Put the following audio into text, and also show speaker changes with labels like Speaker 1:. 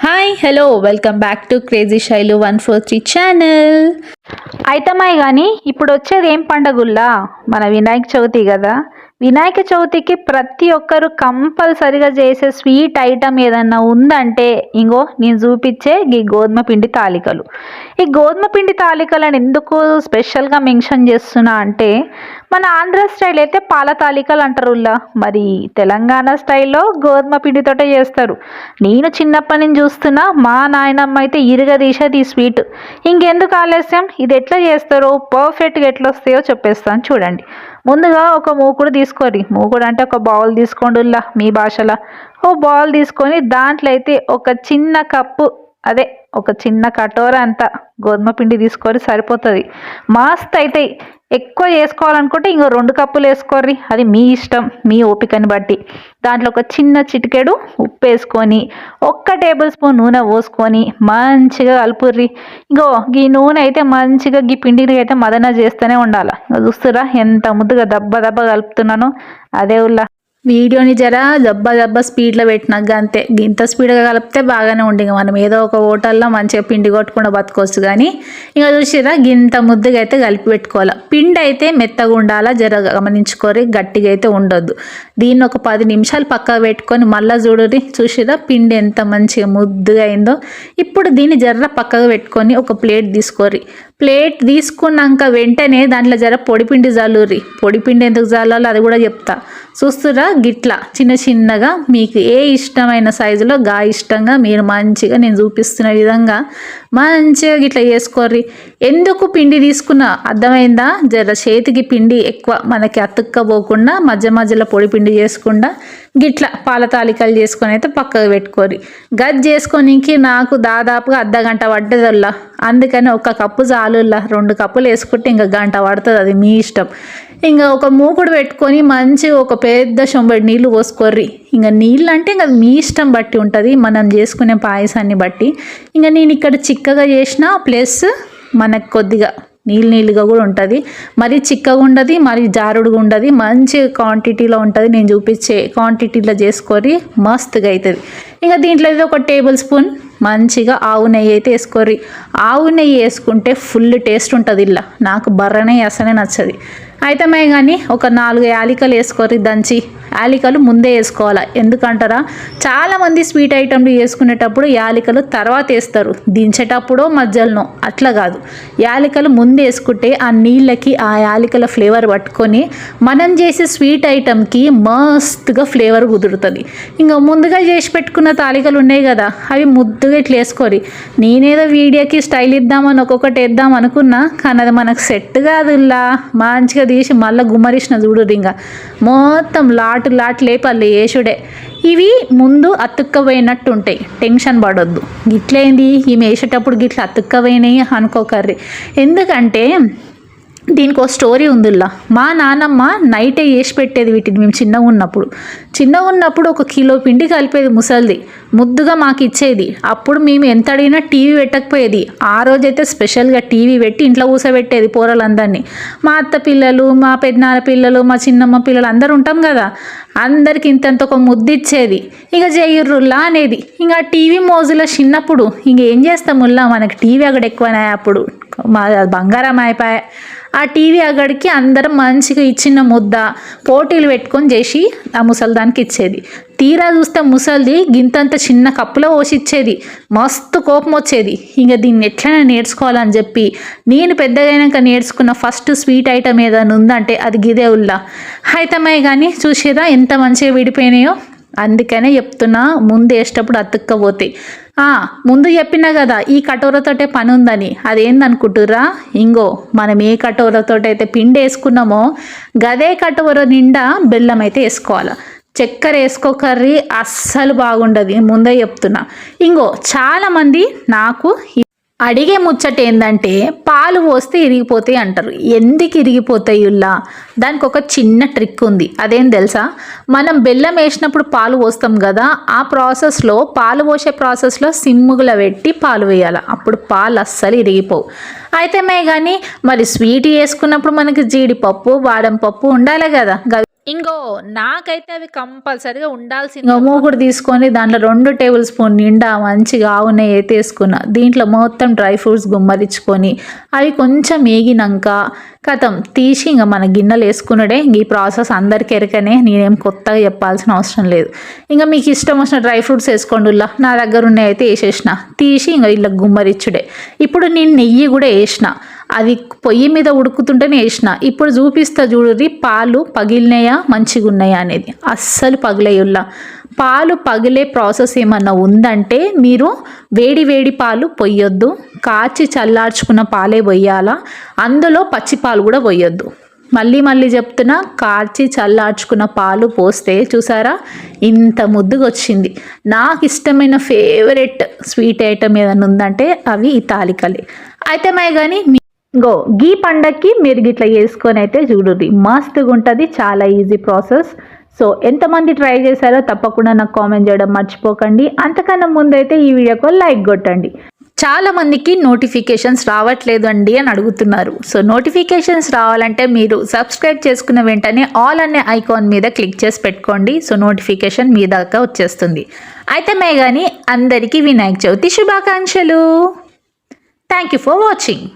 Speaker 1: Hi hello welcome back to crazy Shailu one four three channel
Speaker 2: అయితమాయి కానీ ఇప్పుడు వచ్చేది ఏం పండగుల్లా? మన వినాయక చవితి కదా వినాయక చవితికి ప్రతి ఒక్కరు కంపల్సరిగా చేసే స్వీట్ ఐటమ్ ఏదన్నా ఉందంటే ఇంగో నేను చూపించే ఈ గోధుమ పిండి తాలికలు. ఈ గోధుమ పిండి తాలికలను ఎందుకు స్పెషల్గా మెన్షన్ చేస్తున్నా అంటే మన ఆంధ్ర స్టైల్ అయితే పాల తాలికలు అంటారు మరి తెలంగాణ స్టైల్లో గోధుమ పిండితోటే చేస్తారు. నేను చిన్నప్పటి నుంచి చూస్తున్నా మా నాయనమ్మ అయితే ఇరుగదీసేది ఈ స్వీట్. ఇంకెందుకు ఆలస్యం? ఇది ఎట్లా చేస్తారో పర్ఫెక్ట్గా ఎట్లా వస్తాయో చెప్పేస్తాను చూడండి. ముందుగా ఒక మూకుడు తీసుకోండి మూకుడు అంటే ఒక బౌల్ తీసుకోండి మీ భాషలో. ఓ బౌల్ తీసుకొని దాంట్లో అయితే ఒక చిన్న కప్పు అదే ఒక చిన్న కటోర అంత గోధుమ పిండి తీసుకొని సరిపోతుంది. మస్త్ అయితే ఎక్కువ వేసుకోవాలనుకుంటే ఇంకో రెండు కప్పులు వేసుకోర్రి. అది మీ ఇష్టం మీ ఓపికని బట్టి. దాంట్లో ఒక చిన్న చిటికెడు ఉప్పు వేసుకొని ఒక్క టేబుల్ స్పూన్ నూనె పోసుకొని మంచిగా కలుపుర్రి. ఇంకో ఈ నూనె అయితే మంచిగా ఈ పిండికి అయితే మదన చేస్తూనే ఉండాలి. ఇంకా చూస్తురా ఎంత ముద్దుగా దెబ్బ దెబ్బ కలుపుతున్నానో. అదే ఉల్లా.
Speaker 1: వీడియోని జర దెబ్బ దెబ్బ స్పీడ్లో పెట్టినాక అంతే. ఇంత స్పీడ్గా కలిపితే బాగానే ఉండి మనం. ఏదో ఒక హోటల్లో మంచిగా పిండి కొట్టకుండా బతకొచ్చు కానీ ఇంకా చూసిరా గింత ముద్దుగా అయితే కలిపి పెట్టుకోవాలి. పిండి అయితే మెత్తగా ఉండాలా జర గమనించుకోరి గట్టిగా అయితే ఉండొద్దు. దీన్ని ఒక పది నిమిషాలు పక్కకు పెట్టుకొని మళ్ళీ చూడరి చూసిరా పిండి ఎంత మంచిగా ముద్దుగా అయిందో ఇప్పుడు దీన్ని జర్ర పక్కకు పెట్టుకొని ఒక ప్లేట్ తీసుకోరి ప్లేట్ తీసుకున్నాక వెంటనే దాంట్లో జర పొడిపిండి జల్లుర్రి. పొడిపిండి ఎందుకు జల్లాలో అది కూడా చెప్తా. చూస్తురా గిట్లా చిన్న చిన్నగా మీకు ఏ ఇష్టమైన సైజులో గా ఇష్టంగా మీరు మంచిగా నేను చూపిస్తున్న విధంగా మంచిగా గిట్లా చేసుకోర్రి. ఎందుకు పిండి తీసుకున్నా? అర్థమైందా? జర చేతికి పిండి ఎక్కువ మనకి అతుక్కపోకుండా మధ్య మధ్యలో పొడిపిండి చేసుకుండా గిట్లా పాల తాలికలు చేసుకొని అయితే పక్కకు పెట్టుకోరి. గది చేసుకోనికి నాకు దాదాపుగా అర్ధ గంట పడ్డదల్లా. అందుకని ఒక కప్పు చాలుల్లా. రెండు కప్పులు వేసుకుంటే ఇంకా గంట పడుతుంది అది మీ ఇష్టం. ఇంకా ఒక మూకుడు పెట్టుకొని మంచి ఒక పెద్ద శొంబడి నీళ్ళు పోసుకోర్రి. ఇంకా నీళ్ళు అంటే ఇంకా మీ ఇష్టం బట్టి ఉంటుంది. మనం చేసుకునే పాయసాన్ని బట్టి. ఇంకా నేను ఇక్కడ చిక్కగా చేసిన ప్లస్ మనకు కొద్దిగా నీళ్ళు నీళ్ళుగా కూడా ఉంటుంది. మరి చిక్కగా ఉండదు మరి జారుడుగా ఉండదు మంచి క్వాంటిటీలో ఉంటుంది. నేను చూపించే క్వాంటిటీలో చేసుకొని మస్తుగా అవుతుంది ఇంకా దీంట్లో అయితే ఒక టేబుల్ స్పూన్ మంచిగా ఆవు నెయ్యి అయితే వేసుకోర్రి. ఆవు నెయ్యి వేసుకుంటే ఫుల్ టేస్ట్ ఉంటుంది ఇలా. నాకు బర్ర నెయ్యి అసలే నచ్చది. అయితే మే కానీ ఒక నాలుగు యాలికలు వేసుకోర్రి దంచి. యాలికలు ముందే వేసుకోవాలి? ఎందుకంటారా? చాలామంది స్వీట్ ఐటెంలు వేసుకునేటప్పుడు యాలికలు తర్వాత వేస్తారు. దించేటప్పుడో మధ్యలోనో. అట్లా కాదు. యాలికలు ముందు వేసుకుంటే ఆ నీళ్ళకి ఆ యాలికల ఫ్లేవర్ పట్టుకొని మనం చేసే స్వీట్ ఐటమ్కి మస్తుగా ఫ్లేవర్ కుదురుతుంది. ఇంకా ముందుగా చేసి పెట్టుకున్న తాలికలు ఉన్నాయి కదా అవి ముద్దుగా ఇట్లా వేసుకోరి. నేనేదో వీడియోకి స్టైల్ ఇద్దామని ఒక్కొక్కటి వేద్దాం అనుకున్నా కానీ అది మనకు సెట్ కాదులా మంచిగా తీసి మళ్ళీ గుమ్మరిసిన చూడు ఇంకా మొత్తం లాడ్ లాటు లేపల్లి వేసుడే ఇవి ముందు అతుక్కపోయినట్టు ఉంటాయి టెన్షన్ పడొద్దు. గిట్లేంది? ఈమె వేసేటప్పుడు గిట్ల అతుక్కపోయినాయి అనుకోకర్రి. ఎందుకంటే దీనికి ఒక స్టోరీ ఉందిల్లా. మా నాన్నమ్మ నైటే వేసి పెట్టేది వీటిని మేము చిన్నగా ఉన్నప్పుడు. చిన్నగా ఉన్నప్పుడు ఒక కిలో పిండి కలిపేది ముసలిది. ముద్దుగా మాకు ఇచ్చేది. అప్పుడు మేము ఎంత అడిగినా టీవీ పెట్టకపోయేది. ఆ రోజైతే స్పెషల్గా టీవీ పెట్టి ఇంట్లో కూసబెట్టేది పోరలందరినీ. మా అత్త పిల్లలు మా పెద్దనాన్న పిల్లలు మా చిన్నమ్మ పిల్లలు అందరూ ఉంటాం కదా. అందరికి ఇంతంత ఒక ముద్దు ఇచ్చేది. ఇక జయ్యుర్రుల్లా అనేది. ఇంకా టీవీ మోజులో చిన్నప్పుడు ఇంక ఏం చేస్తాముల్లా మనకి టీవీ అక్కడ ఎక్కువనే అప్పుడు. మా బంగారం అయిపోయా. ఆ టీవీ అగడికి అందరం మంచిగా ఇచ్చిన ముద్ద పోటీలు పెట్టుకొని చేసి ఆ ముసల్దానికి ఇచ్చేది. తీరా చూస్తే ముసలిది గింతంత చిన్న కప్పులో పోసి ఇచ్చేది మస్తు కోపం వచ్చేది. ఇంకా దీన్ని ఎట్లైనా నేర్చుకోవాలని చెప్పి నేను పెద్దగైనాక నేర్చుకున్న ఫస్ట్ స్వీట్ ఐటమ్ ఏదైనా ఉందంటే అది గిదే ఉల్లా అయితమే కానీ చూసేదా ఎంత మంచిగా విడిపోయినాయో? అందుకనే చెప్తున్నా ముందు వేసేటప్పుడు అతుక్కపోతే. ఆ, ముందు చెప్పినా కదా ఈ కటోరతోటే పని ఉందని అదేందనుకుంటుర్రా? ఇంగో మనం ఏ కటోరతోటైతే అయితే పిండి వేసుకున్నామో గదే కటోర నిండా బెల్లం అయితే వేసుకోవాలి. చక్కెర వేసుకో కర్రీ అస్సలు బాగుండదు ముందే చెప్తున్నా. ఇంగో చాలామంది నాకు అడిగే ముచ్చట ఏంటంటే పాలు పోస్తే ఇరిగిపోతాయి అంటారు. ఎందుకు ఇరిగిపోతాయి ఉల్లా? దానికి ఒక చిన్న ట్రిక్ ఉంది. అదేం తెలుసా? మనం బెల్లం వేసినప్పుడు పాలు పోస్తాం కదా ఆ ప్రాసెస్లో పాలు పోసే ప్రాసెస్లో సిమ్ముగుల పెట్టి పాలు వేయాలి. అప్పుడు పాలు అస్సలు ఇరిగిపోవు. అయితే మే కానీ మరి స్వీట్ వేసుకున్నప్పుడు మనకి జీడిపప్పు బాదం పప్పు ఉండాలి కదా. ఇంకో నాకైతే అవి కంపల్సరిగా ఉండాల్సింది ఇంకో మూకుడు తీసుకొని దాంట్లో రెండు టేబుల్ స్పూన్ నిండా మంచిగా ఆవు నెయ్యి అయితే వేసుకున్నా. దీంట్లో మొత్తం డ్రై ఫ్రూట్స్ గుమ్మరించుకొని అవి కొంచెం వేగినాక కథం తీసి ఇంకా మన గిన్నెలు వేసుకున్నాడే ఈ ప్రాసెస్ అందరికి ఎరకనే నేనేం కొత్తగా చెప్పాల్సిన అవసరం లేదు. ఇంకా మీకు ఇష్టం వచ్చిన డ్రై ఫ్రూట్స్ వేసుకోండి నా దగ్గర ఉన్నాయి అయితే వేసేసిన. తీసి ఇంకా ఇలా గుమ్మరిచ్చుడే. ఇప్పుడు నేను నెయ్యి కూడా వేసిన. అది పొయ్యి మీద ఉడుకుతుంటేనే వేసిన ఇప్పుడు చూపిస్తా చూడుర్రి పాలు పగిలినాయా మంచిగా ఉన్నాయా అనేది. అస్సలు పగిలేయుల్లా పాలు పగిలే ప్రాసెస్ ఏమన్నా ఉందంటే మీరు వేడి వేడి పాలు పొయ్యొద్దు. కాచి చల్లార్చుకున్న పాలే పొయ్యాలా. అందులో పచ్చి పాలు కూడా పొయ్యొద్దు. మళ్ళీ మళ్ళీ చెప్తున్నా కార్చి చల్లార్చుకున్న పాలు పోస్తే చూసారా ఇంత ముద్దుగా వచ్చింది నాకు ఇష్టమైన ఫేవరెట్ స్వీట్ ఐటమ్ ఏదైనా ఉందంటే అవి ఈ తాలికలే అయితే మై కానీ గో గీ పండక్కి మీరు గిట్లా చేసుకొని అయితే చూడండి మస్తుగా ఉంటుంది చాలా ఈజీ ప్రాసెస్. సో ఎంతమంది ట్రై చేశారో తప్పకుండా నాకు కామెంట్ చేయడం మర్చిపోకండి. అంతకన్నా ముందైతే ఈ వీడియోకు లైక్ కొట్టండి. చాలా మందికి నోటిఫికేషన్స్ రావట్లేదు అండి అని అడుగుతున్నారు. సో నోటిఫికేషన్స్ రావాలంటే మీరు సబ్స్క్రైబ్ చేసుకున్న వెంటనే ఆల్ అనే ఐకాన్ మీద క్లిక్ చేసి పెట్టుకోండి. సో నోటిఫికేషన్ మీ దాకా వచ్చేస్తుంది. అయితే మే కానీ అందరికీ వినాయక చవితి శుభాకాంక్షలు. Thank you for watching.